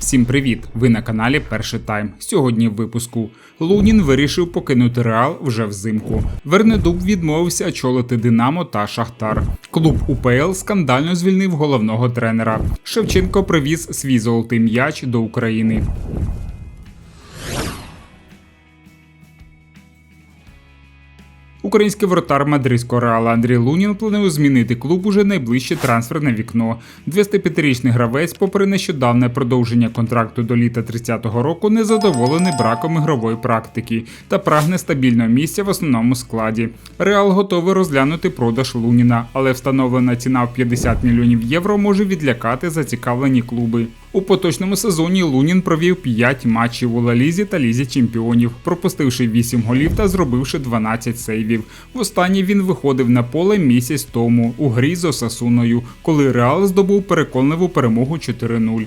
Всім привіт! Ви на каналі Перший Тайм. Сьогодні в випуску Лунін вирішив покинути Реал вже взимку. Вернедуб відмовився очолити Динамо та Шахтар. Клуб УПЛ скандально звільнив головного тренера. Шевченко привіз свій золотий м'яч до України. Український воротар мадридського реала Андрій Лунін планує змінити клуб уже найближче трансферне вікно. 25-річний гравець, попри нещодавне продовження контракту до літа 30-го року, не задоволений браком ігрової практики та прагне стабільного місця в основному складі. Реал готовий розглянути продаж Луніна, але встановлена ціна в 50 мільйонів євро може відлякати зацікавлені клуби. У поточному сезоні Лунін провів 5 матчів у Лалізі та Лізі чемпіонів, пропустивши 8 голів та зробивши 12 сейвів. Востаннє він виходив на поле місяць тому у грі з Осасуною, коли Реал здобув переконливу перемогу 4-0.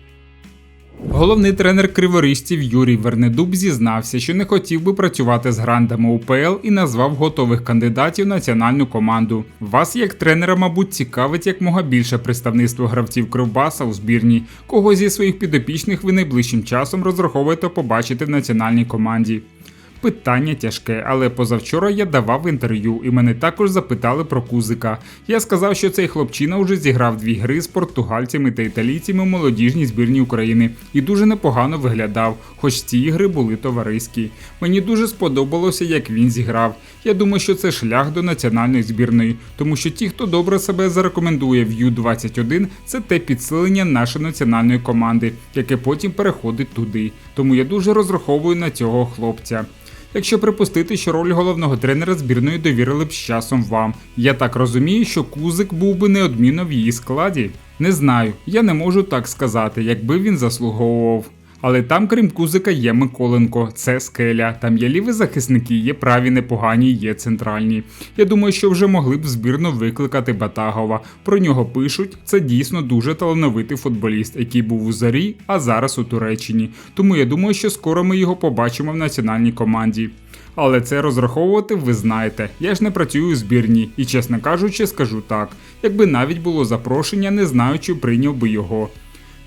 Головний тренер криворіжців Юрій Вернедуб зізнався, що не хотів би працювати з грандами УПЛ і назвав готових кандидатів національну команду. Вас, як тренера, мабуть, цікавить як мога більше представництво гравців Кривбаса у збірні, кого зі своїх підопічних ви найближчим часом розраховуєте побачити в національній команді. Питання тяжке, але позавчора я давав інтерв'ю, і мене також запитали про кузика. Я сказав, що цей хлопчина вже зіграв дві гри з португальцями та італійцями у молодіжній збірні України і дуже непогано виглядав, хоч ці ігри були товариські. Мені дуже сподобалося, як він зіграв. Я думаю, що це шлях до національної збірної, тому що ті, хто добре себе зарекомендує в Ю-21, це те підсилення нашої національної команди, яке потім переходить туди. Тому я дуже розраховую на цього хлопця. Якщо припустити, що роль головного тренера збірної довірили б з часом вам. Я так розумію, що Кузик був би неодмінно в її складі. Не знаю, я не можу так сказати, якби він заслуговував. Але там, крім Кузика, є Миколенко, це скеля. Там є ліві захисники, є праві непогані, є центральні. Я думаю, що вже могли б збірно викликати Батагова. Про нього пишуть. Це дійсно дуже талановитий футболіст, який був у зарі, а зараз у Туреччині. Тому я думаю, що скоро ми його побачимо в національній команді. Але це розраховувати ви знаєте. Я ж не працюю у збірні, і, чесно кажучи, скажу так: якби навіть було запрошення, не знаю, чи прийняв би його.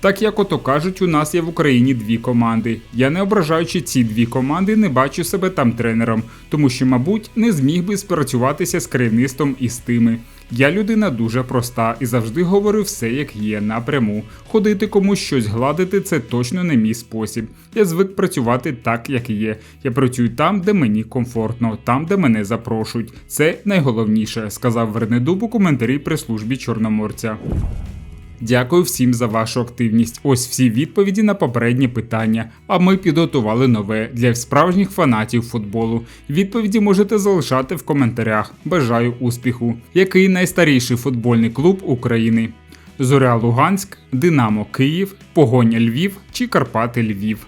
Так як ото кажуть, у нас є в Україні дві команди. Я не ображаючи ці дві команди, не бачу себе там тренером, тому що, мабуть, не зміг би спрацюватися з керівництвом і з тими. Я людина дуже проста і завжди говорю все, як є, напряму. Ходити комусь щось гладити це точно не мій спосіб. Я звик працювати так, як є. Я працюю там, де мені комфортно, там, де мене запрошують. Це найголовніше, сказав Вернедуб у коментарі при службі Чорноморця. Дякую всім за вашу активність. Ось всі відповіді на попередні питання. А ми підготували нове для справжніх фанатів футболу. Відповіді можете залишати в коментарях. Бажаю успіху. Який найстаріший футбольний клуб України? Зоря Луганськ, Динамо Київ, Погоня Львів чи Карпати Львів.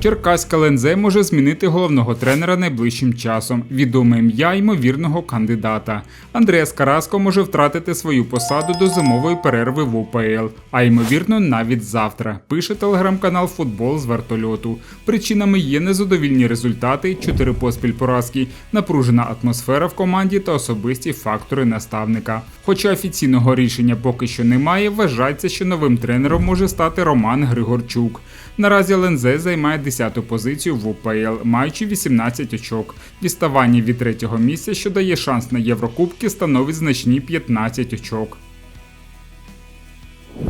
Черкаська Лензе може змінити головного тренера найближчим часом. Відоме ім'я ймовірного кандидата. Андреас Караско може втратити свою посаду до зимової перерви в УПЛ, а ймовірно, навіть завтра. Пише телеграм-канал Футбол з вертольоту. Причинами є незадовільні результати, чотири поспіль поразки, напружена атмосфера в команді та особисті фактори наставника. Хоча офіційного рішення поки що немає, вважається, що новим тренером може стати Роман Григорчук. Наразі Лензе займає 10-ту позицію в УПЛ, маючи 18 очок. Діставання від третього місця, що дає шанс на Єврокубки, становить значні 15 очок.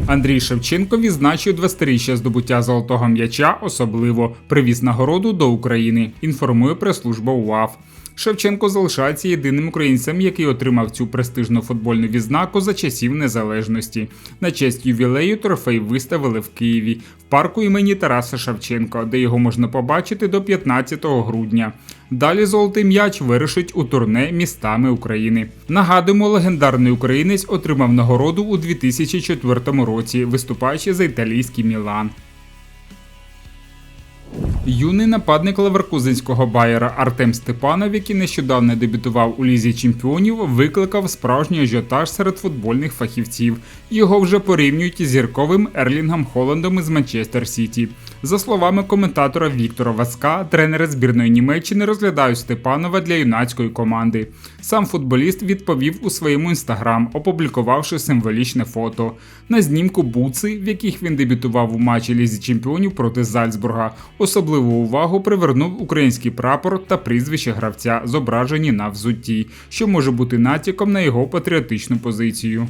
Андрій Шевченко відзначив 20-річчя здобуття золотого м'яча, особливо привіз нагороду до України. Інформує прес-служба УАФ. Шевченко залишається єдиним українцем, який отримав цю престижну футбольну відзнаку за часів незалежності. На честь ювілею трофей виставили в Києві в парку імені Тараса Шевченка, де його можна побачити до 15 грудня. Далі золотий м'яч вирішить у турне містами України. Нагадуємо, легендарний українець отримав нагороду у 2004 році, виступаючи за італійський Мілан. Юний нападник Леверкузинського байера Артем Степанов, який нещодавно дебютував у лізі чемпіонів, викликав справжній ажіотаж серед футбольних фахівців. Його вже порівнюють із зірковим Ерлінгом Холландом із Манчестер Сіті. За словами коментатора Віктора Васка, тренери збірної Німеччини розглядають Степанова для юнацької команди. Сам футболіст відповів у своєму інстаграм, опублікувавши символічне фото. На знімку буци, в яких він дебютував у матчі Лізі чемпіонів проти Зальцбурга. Особливу увагу привернув український прапор та прізвище гравця, зображені на взутті, що може бути натяком на його патріотичну позицію.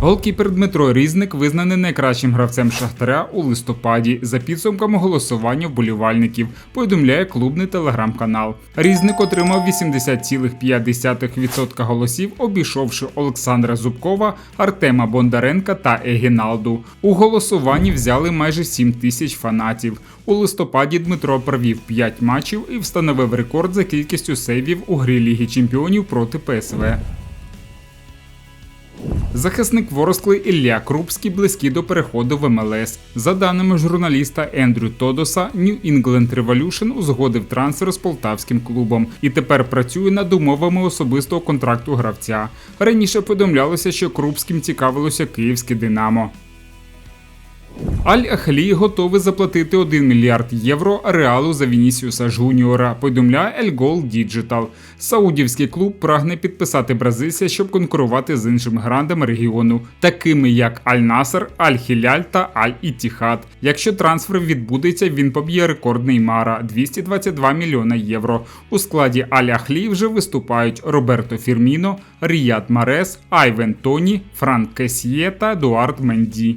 Голкіпер Дмитро Різник визнаний найкращим гравцем Шахтаря у листопаді за підсумками голосування вболівальників, повідомляє клубний телеграм-канал. Різник отримав 80,5% голосів, обійшовши Олександра Зубкова, Артема Бондаренка та Егіналду. У голосуванні взяли майже 7 тисяч фанатів. У листопаді Дмитро провів 5 матчів і встановив рекорд за кількістю сейвів у грі Ліги Чемпіонів проти ПСВ. Захисник Вороскли Ілля Крупський близький до переходу в МЛС. За даними журналіста Ендрю Тодоса, New England Revolution узгодив трансфер з полтавським клубом і тепер працює над умовами особистого контракту гравця. Раніше повідомлялося, що Крупським цікавилося київське Динамо. Аль Ахлі готовий заплатити 1 мільярд євро реалу за Вінісіуса Жуніора, повідомляє El Gol Digital. Саудівський клуб прагне підписати бразильця, щоб конкурувати з іншими грандами регіону, такими як Аль Насер, Аль Хіляль та Аль Іттіхад. Якщо трансфер відбудеться, він поб'є рекорд Неймара 222 мільйона євро. У складі Аль Ахлі вже виступають Роберто Фірміно, Ріят Марес, Айвен Тоні, Франк Кесьє та Едуард Менді.